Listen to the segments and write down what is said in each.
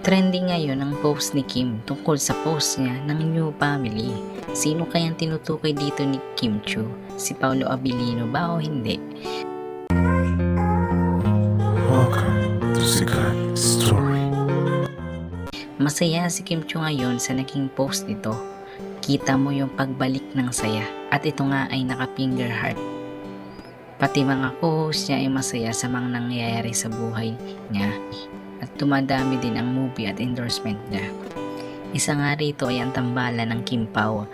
Trending ngayon ang post ni Kim tungkol sa post niya ng new family. Sino kayang tinutukoy dito ni Kim Chu? Si Paolo Abilino ba o hindi? Welcome to Sikat Story. Masaya si Kim Chu ngayon sa naging post nito. Kita mo yung pagbalik ng saya at ito nga ay naka-finger heart. Pati mga co-host niya ay masaya sa mga nangyayari sa buhay niya at tumadami din ang movie at endorsement niya. Isa nga rito ay ang tambalan ng Kim Pao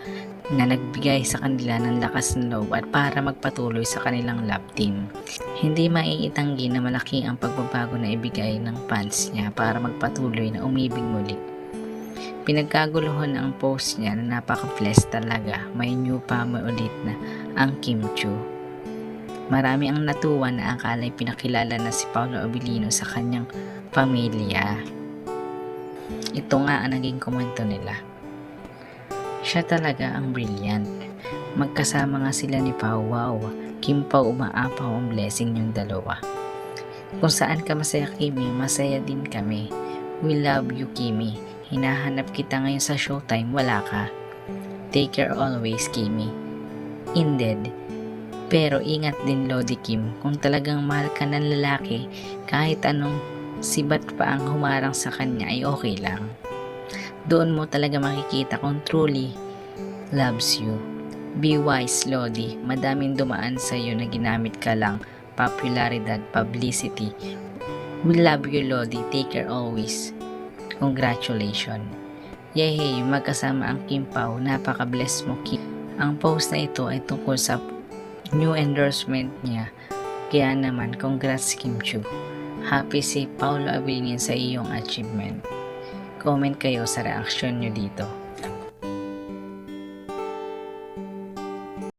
na nagbigay sa kanila ng lakas ng loob at para magpatuloy sa kanilang love team. Hindi maiitanggi na malaki ang pagbabago na ibigay ng fans niya para magpatuloy na umibig muli. Pinagkaguluhan ang post niya na napaka-blessed talaga. May new pamo ulit na ang Kim Chu. Marami ang natuwa na akala'y pinakilala na si Paolo Abilino sa kanyang pamilya. Ito nga ang naging komento nila. Siya talaga ang brilliant. Magkasama nga sila ni Pao. Wow, Kim Pao umaapaw ang blessing yung dalawa. Kung saan ka masaya Kimi, masaya din kami. We love you Kimi. Hinahanap kita ngayon sa showtime, wala ka. Take care always Kimi. Indeed. Pero ingat din Lodi Kim, kung talagang mahal ka ng lalaki, kahit anong sibat pa ang humarang sa kanya ay okay lang. Doon mo talaga makikita kung truly loves you. Be wise, Lodi. Madaming dumaan sa iyo na ginamit ka lang popularidad, publicity. We love you, Lodi. Take care always. Congratulations. Yehey, magkasama ang Kim Pao. Napaka-bless mo, Kim. Ang post na ito ay tungkol sa new endorsement niya. Kaya naman, congrats Kim Chu. Happy si Paolo Abilin sa iyong achievement. Comment kayo sa reaction nyo dito.